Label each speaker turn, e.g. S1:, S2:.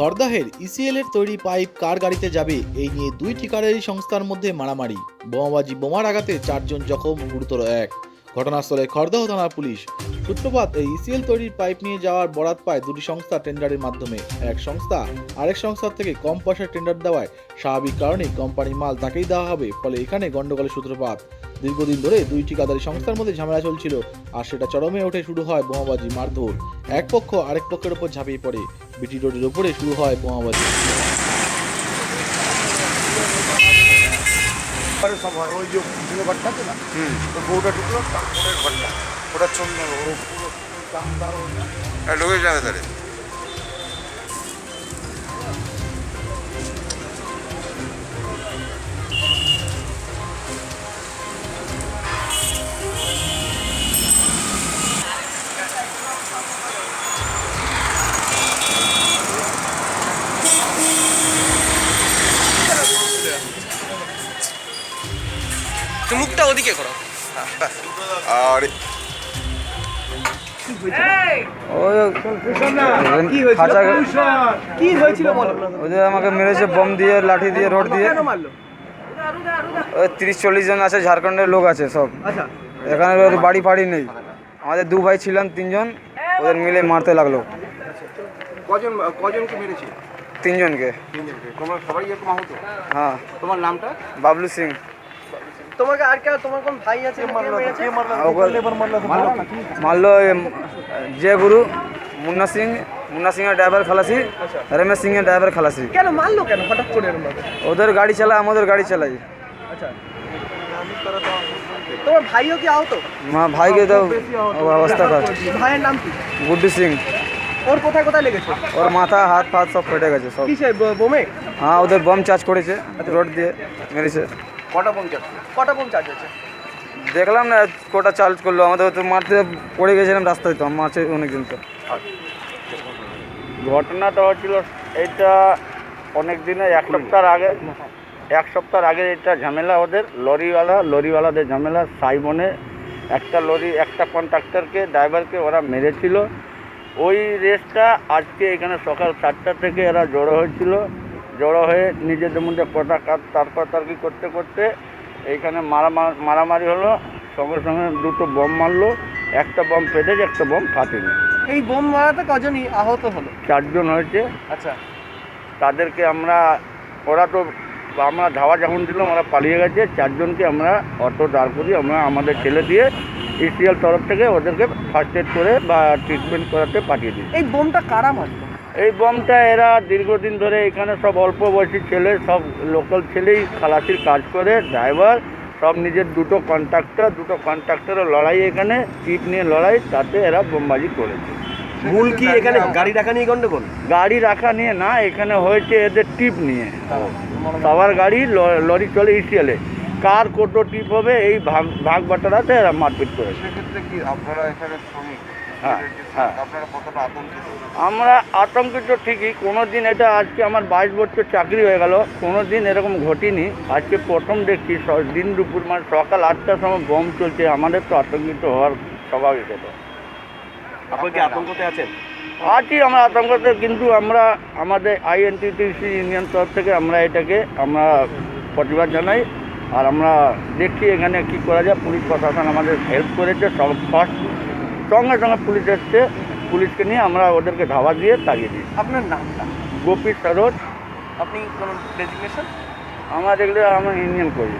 S1: খড়দাহের ECL এর তৈরি pipe car গাড়িতে যাবে, এই নিয়ে দুই ঠিকাদারি সংস্থার মধ্যে মারামারি। বোমাবাজি, বোমার আঘাতে চারজন জখম, গুরুতর এক। ঘটনাস্থলে খড়দাহ থানা পুলিশ। সূত্রপাত, এই ইসিএল তৈরির পাইপ নিয়ে যাওয়ার বরাত পায় দুটি সংস্থা টেন্ডারের মাধ্যমে। এক সংস্থা, আরেক সংস্থার থেকে কম পয়সার টেন্ডার দেওয়ায় স্বাভাবিক কারণেই কোম্পানির মাল তাকেই দেওয়া হবে, ফলে এখানে গন্ডগোলের সূত্রপাত। দীর্ঘদিন ধরে দুই ঠিকাদারি সংস্থার মধ্যে ঝামেলা চলছিল আর সেটা চরমে ওঠে শুরু হয় বোমাবাজি মারধর। এক পক্ষ আরেক পক্ষের উপর ঝাঁপিয়ে পড়ে। বিটি রোডের উপরে শুরু হয় বোমাবাজি।
S2: পরে সব ওই যে ঘরটা আছে না? বউটা ঢুকলো তারপরের ঘরটা। ওটা
S3: মুখটা ওদিকে করো।
S4: আর।
S5: খাঁচা
S3: কি হয়েছিল বলো?
S5: ওদের আমাকে মেরেছে বম দিয়ে লাঠি দিয়ে রড দিয়ে। তিরিশ চল্লিশ জন আছে ঝাড়খণ্ডের লোক আছে সব।
S3: আচ্ছা।
S5: এখানে বাড়ি ফাড়ি নেই। আমাদের দু ভাই ছিলাম তিনজন। ওদের মিলে মারতে লাগল।
S2: কজন কজনকে মেরেছে?
S5: তিনজনকে।
S2: তিনজনকে। তোমার সবাই এরকম আহত?
S5: হ্যাঁ।
S2: তোমার নামটা?
S5: বাবলু সিং।
S3: তোমাকে আর কে তোমার কোন ভাই আছে
S5: মারলো জয় গুরু মুন্না সিং। মুন্না সিংয়ের ড্রাইভার খালাসি রমেশ সিংয়ের ড্রাইভার খালাসি।
S3: কেন মারলো কেন? হঠাৎ করে
S5: ওদের গাড়ি চালায় আমাদের গাড়ি চালাই
S3: আচ্ছা। তোমার ভাইও কি আহত?
S5: মা ভাইকে তো অবস্থা খারাপ।
S3: ভাইয়ের নাম কি?
S5: গুড্ডু সিং।
S3: ওর কোথায় কোথায় লেগেছে?
S5: ওর মাথা হাত ফাত সব ফেটে গেছে সব।
S3: কিসে বোমে?
S5: হ্যাঁ ওদের বম চার্জ করেছে রোড দিয়ে মেরেছে।
S2: কটা পঞ্চাশ
S3: কটা বোম চার্জ হয়েছে?
S5: দেখলাম না কোটা চার্জ করল আমাদের তো মারতে পড়ে গেছিলাম রাস্তায় তো মারছে অনেকজন তো।
S6: ঘটনাটা হচ্ছিল এইটা অনেক দিনে এক সপ্তাহ আগে এক সপ্তাহ আগে এটা ঝামেলা ওদের লরিওয়ালা লরিওয়ালাদের ঝামেলা সাইবনে একটা লরি একটা কন্ট্রাক্টরকে ড্রাইভারকে ওরা মেরেছিল। ওই রেসটা আজকে এখানে সকাল সাতটা থেকে এরা জড়ো হয়েছিল। জড়ো হয়ে নিজেদের মধ্যে কথা তর্কাতর্কি করতে করতে এইখানে মারামার মারামারি হলো। সঙ্গে সঙ্গে দুটো বোম মারলো। একটা বম ফেটেছে একটা বম ফাটেনি।
S3: এই বোম মারাতে কজনই আহত হলো?
S6: চারজন হয়েছে।
S3: আচ্ছা।
S6: তাদেরকে আমরা ওরা তো আমরা ধাওয়া যখন দিলাম ওরা পালিয়ে গেছে। চারজনকে আমরা অটো দাঁড় করি আমরা আমাদের ছেলে দিয়ে ইসিএল তরফ থেকে ওদেরকে ফার্স্ট এড করে বা ট্রিটমেন্ট করাতে পাঠিয়ে দিই
S3: এই বোমটা কারা মারলো?
S6: এই বমটা এরা দীর্ঘদিন ধরে এখানে সব অল্প বয়সী ছেলে সব লোকাল ছেলেই খালাসির কাজ করে ড্রাইভার সব নিজের দুটো কন্ট্রাক্টর দুটো কন্ট্রাক্টরের লড়াই এখানে চিপ নিয়ে লড়াই তাতে এরা বোমবাজি করেছে।
S3: ভুল কি এখানে গাড়ি রাখা নিয়ে গন্ডগোল?
S6: গাড়ি রাখা নিয়ে না এখানে হয়েছে এদের টিপ নিয়ে। সবার গাড়ি লরি চলে ইসিএলে কার কত টিপ হবে এই ভাগ ভাগ বাটারাতে এরা মারপিট করেছে।
S2: সেক্ষেত্রে কি আপনারা এখানে শ্রমিক?
S6: হ্যাঁ, হ্যাঁ। আমরা আতঙ্কিত ঠিকই। কোনো দিন এটা আজকে আমার বাইশ বছর চাকরি হয়ে গেল। কোনো দিন এরকম ঘটিনি। আজকে প্রথম দেখছি দিন দুপুর মানে সকাল আটটার সময় বম চলছে। আমাদের তো আতঙ্কিত হওয়ার স্বাভাবিক এটা
S3: আপনি কি আতঙ্কতে আছেন?
S6: আছি আমরা আতঙ্কতে কিন্তু আমরা আমাদের আইএনটিটিসি ইউনিয়ন তরফ থেকে আমরা এটাকে আমরা প্রতিবাদ জানাই। আর আমরা দেখছি এখানে কি করা যায়। পুলিশ প্রশাসন আমাদের হেল্প করেছে। সব ফার্স্ট সঙ্গে সঙ্গে পুলিশ এসছে। পুলিশকে নিয়ে আমরা ওদেরকে ধাবা দিয়ে তাড়িয়ে দিই।
S3: আপনার নামটা?
S6: গোপী সরোজ
S3: আপনি কোনো ডেজিগনেশন
S6: আমার দেখলে আমরা ইউনিয়ন করি।